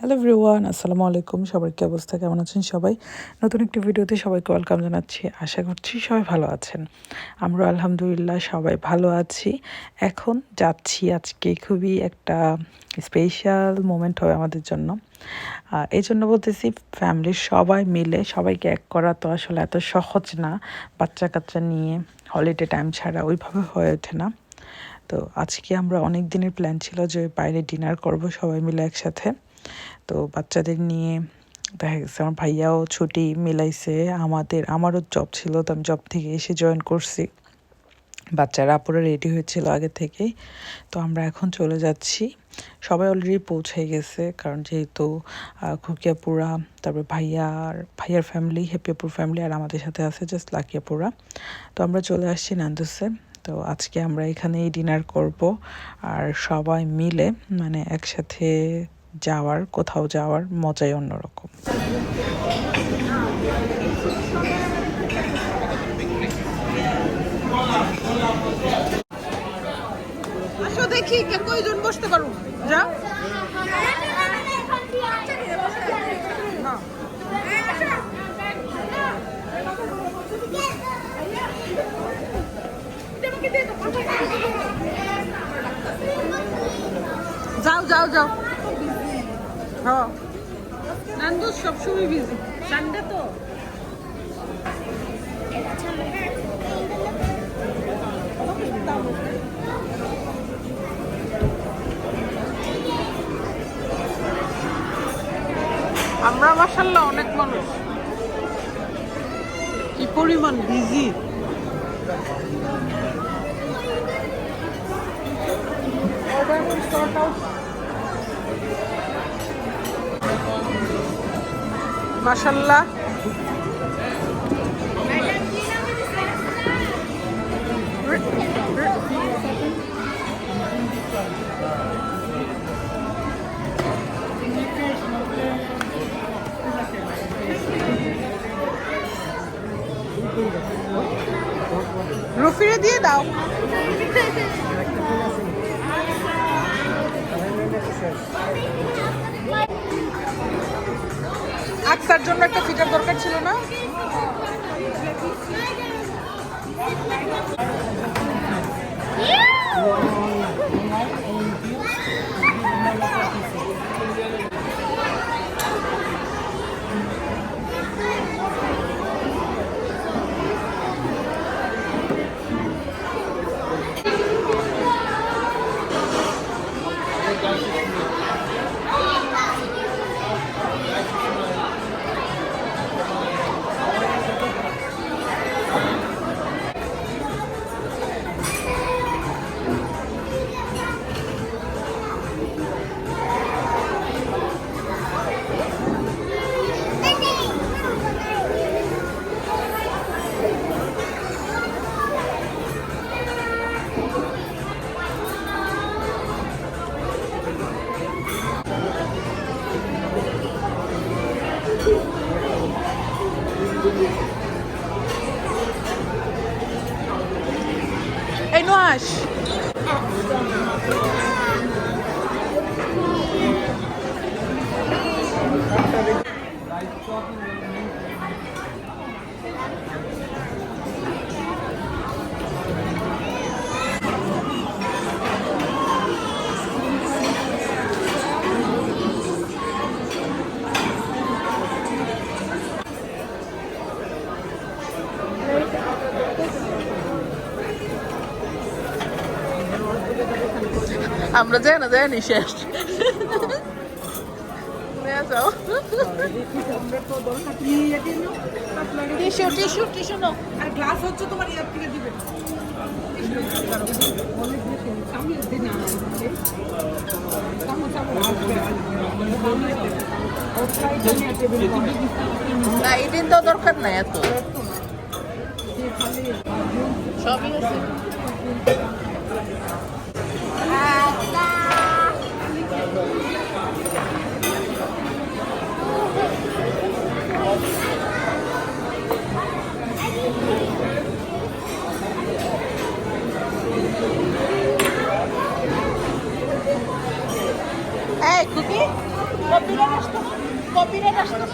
Hello everyone আসসালামু আলাইকুম সবার কি অবস্থা? কেমন আছেন সবাই? নতুন একটি ভিডিওতে সবাইকে ওয়েলকাম জানাচ্ছি। আশা করছি সবাই ভালো আছেন। আমরা আলহামদুলিল্লাহ সবাই ভালো আছি। এখন যাচ্ছি আজকে খুবই একটা স্পেশাল মোমেন্ট হবে আমাদের জন্য। এই জন্য বলতেছি ফ্যামিলির সবাই মিলে, সবাইকে এক করা তো আসলে এত সহজ না। বাচ্চা কাচ্চা নিয়ে হলিডে টাইম ছাড়া ওইভাবে হয়ে ওঠে না। তো আজকে আমরা অনেক দিনের প্ল্যান ছিল যে বাইরে ডিনার করব সবাই মিলে একসাথে। তো বাচ্চাদের নিয়ে দেখা গেছে, আমার ভাইয়াও ছুটি মিলাইছে, আমাদের, আমারও জব ছিল তো আমি জব থেকে এসে জয়েন করছি। বাচ্চারা আপুরা রেডি হয়েছিল আগে থেকেই, তো আমরা এখন চলে যাচ্ছি। সবাই অলরেডি পৌঁছে গেছে, কারণ যেহেতু খুকিয়াপুরা তারপরে ভাইয়ার ভাইয়ার ফ্যামিলি হ্যাপিয়াপুর ফ্যামিলি আর আমাদের সাথে আছে জাস্ট লাকিয়াপুরা তো আমরা চলে আসছি নান্দুসে, তো আজকে আমরা এখানেই ডিনার করব। আর সবাই মিলে মানে একসাথে যাওয়ার কোথাও যাওয়ার মজাই অন্যরকম। দেখি বসতে পারো যাও যাও যাও। হ্যাঁ। নান্দু সবসময় বিজি সানডে তো। আমরা মাসাল্লাহ অনেক মানুষ। কি পরিমাণ বিজি মাসাল্লাহ রফিরে দিয়ে দাও। আকসার জন্য একটা ফিটার দরকার ছিল না? এই acho. আমরা যাই না যাই নি শেষ টিস্যু টিস্যু টিস্যু আর গ্লাস হচ্ছে তোমার ইয়ার থেকে দিবে। না এদিন তো দরকার নাই এত। সবই আছে। এই খুকি আসতো কপিরাইট আসতো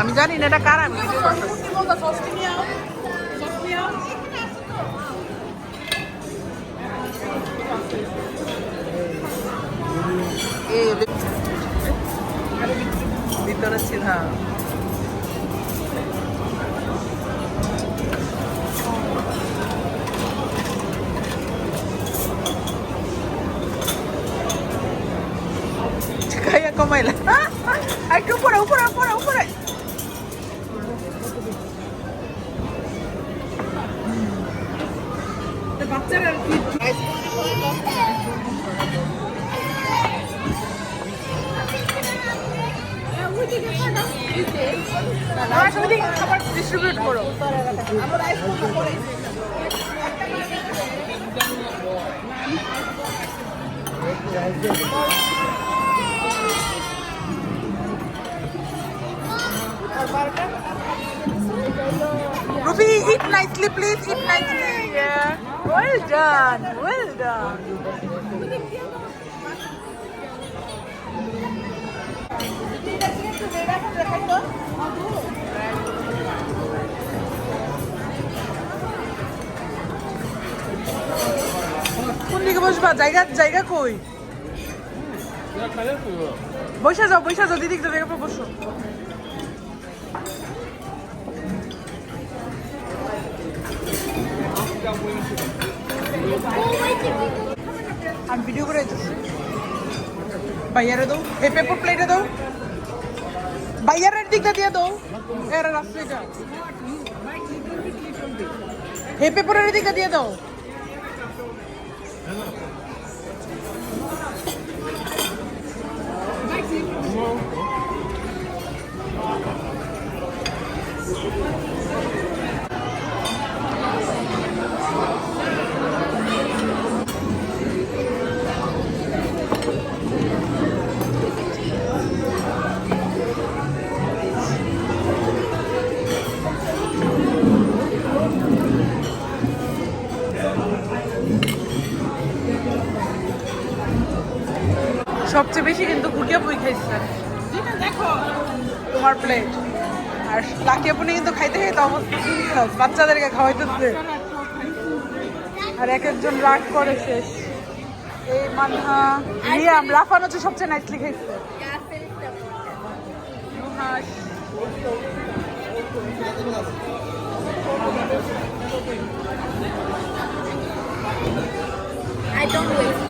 আমি জানি না এটা কার আমি ভিতরে ছিল হ্যাঁ Kaya kamay lang. Ay, upura, upura, upura, upura. Ruby, eat nicely, please. Eat nicely. Yeah. Well done. Well done. কোন দিকে বসবা জায়গা জায়গা কই বসে যাও বসে যাও, দিদি জায়গা পর বসো। আমি ভিডিও করে ভাইয়ারে দাও এই পেপার প্লেটে দাও। ভাইয়ারের দিকটা দিয়ে দাও। এর রাস্তাটা এই পেপারের দিকটা দিয়ে দাও। বেশি কিন্তু খুকিয়া পুই খাইছে দেখো। তোমার প্লেট আর লাকি আপনি কিন্তু খাইতে খাইতে অবস্থা serious। বাচ্চাদেরকে খাওয়াইতেছে। আর এক একজন রাগ করে শেষ। এই মানহা রিয়াম লাফানো হচ্ছে সবচেয়ে নাইসলি খাইছে। I don't wait.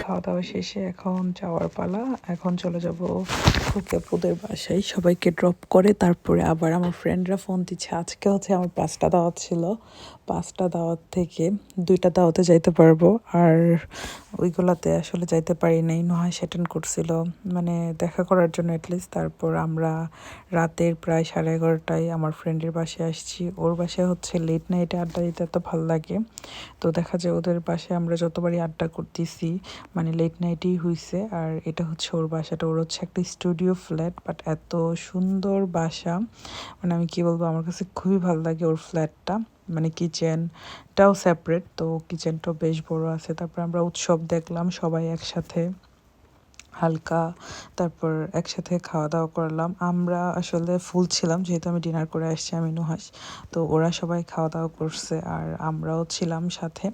খাওয়া দাওয়া শেষে এখন যাওয়ার পালা। এখন চলে যাব খুকেপুদের বাসায় সবাইকে ড্রপ করে, তারপরে আবার আমার ফ্রেন্ডরা ফোন দিচ্ছে। আজকে হচ্ছে আমার পাঁচটা দাওয়াত ছিল। পাঁচটা দাওয়াত থেকে দুইটা দাওয়াতে যাইতে পারব। আর ওইগুলাতে আসলে যাইতে পারি নাই, নয় সেটেন করছিল। মানে দেখা করার জন্য অ্যাটলিস্ট তারপর আমরা রাতের প্রায় সাড়ে এগারোটায় আমার ফ্রেন্ডের বাসায় আসছি। ওর বাসায় হচ্ছে লেট নাইটে আড্ডা দিতে এত ভালো লাগে। তো দেখা যায় ওদের বাসায় আমরা যতবারই আড্ডা করতেছি মানে লেট নাইটেই হইছে। আর এটা হচ্ছে ওর বাসাটা। ওর হচ্ছে একটা স্টুডিও ফ্ল্যাট বাট এত সুন্দর বাসা। মানে আমি কি বলব, আমার কাছে খুবই ভালো লাগে ওর ফ্ল্যাটটা। মানে কিচেনটাও সেপারেট তো কিচেনটাও বেশ বড় আছে। তারপর আমরা উৎসব দেখলাম, সবাই একসাথে হালকা, তারপর একসাথে খাওয়া দাওয়া করলাম। আমরা আসলে ফুল ছিলাম, যেহেতু আমি ডিনার করে আসছি, আমি নুহাস তো ওরা সবাই খাওয়া দাওয়া করছে, আর আমরাও ছিলাম সাথে।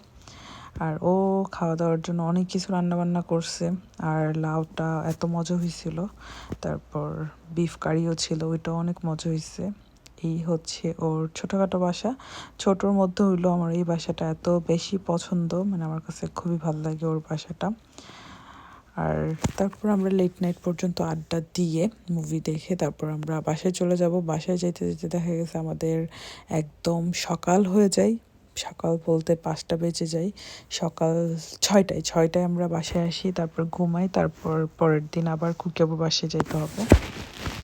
আর ও খাওয়া দাওয়ার জন্য অনেক কিছু রান্না বান্না করছে। আর লাউটা এত মজা হয়েছিল তারপর বিফ কারিও ছিল, ওইটাও অনেক মজা হয়েছে এই হচ্ছে ওর ছোটোখাটো বাসা। ছোটোর মধ্যে হইল আমার এই বাসাটা এত বেশি পছন্দ মানে আমার কাছে খুবই ভালো লাগে ওর বাসাটা। আর তারপর আমরা লেট নাইট পর্যন্ত আড্ডা দিয়ে মুভি দেখে তারপর আমরা বাসায় চলে যাব। বাসায় যেতে যেতে দেখা গেছে আমাদের একদম সকাল হয়ে যায়। সকাল বলতে পাঁচটা বেজে যায়। সকাল ছয়টায় ছয়টায় আমরা বাসায় আসি, তারপর ঘুমাই, তারপর পরের দিন আবার কুকিয়াবু বাসে যেতে হবে।